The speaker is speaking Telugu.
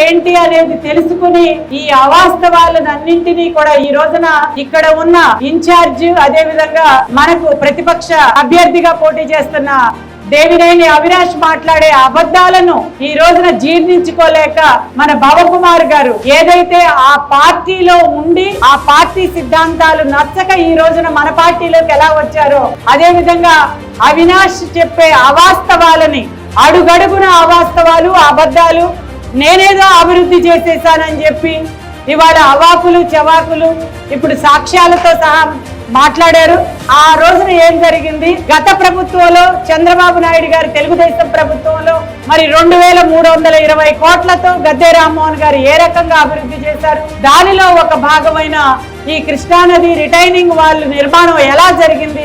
ఏంటి అనేది తెలుసుకుని ఈ అవాస్తవాలన్నింటినీ కూడా ఈ రోజున ఇక్కడ ఉన్న ఇన్ఛార్జ్ అదే విధంగా మనకు ప్రతిపక్ష అభ్యర్థిగా పోటీ చేస్తున్న దేవినేని అవినాష్ మాట్లాడే అబద్ధాలను ఈ రోజున జీర్ణించుకోలేక మన భవకుమార్ గారు ఏదైతే ఆ పార్టీలో ఉండి ఆ పార్టీ సిద్ధాంతాలు నచ్చక ఈ రోజున మన పార్టీలోకి ఎలా వచ్చారో అదే విధంగా అవినాష్ చెప్పే అవాస్తవాలని అడుగడుగున అవాస్తవాలు అబద్ధాలు నేనేదో అభివృద్ధి చేసేసానని చెప్పి ఇవాళ అవాకులు చవాకులు ఇప్పుడు సాక్ష్యాలతో సహా మాట్లాడారు. ఆ రోజున ఏం జరిగింది? గత ప్రభుత్వంలో చంద్రబాబు నాయుడు గారి తెలుగుదేశం ప్రభుత్వంలో మరి రెండు వేల మూడు వందల ఇరవై కోట్లతో గద్దె రామ్మోహన్ గారు ఏ రకంగా అభివృద్ధి చేశారు? దానిలో ఒక భాగమైన ఈ కృష్ణానది రిటైనింగ్ వాళ్ళు నిర్మాణం ఎలా జరిగింది?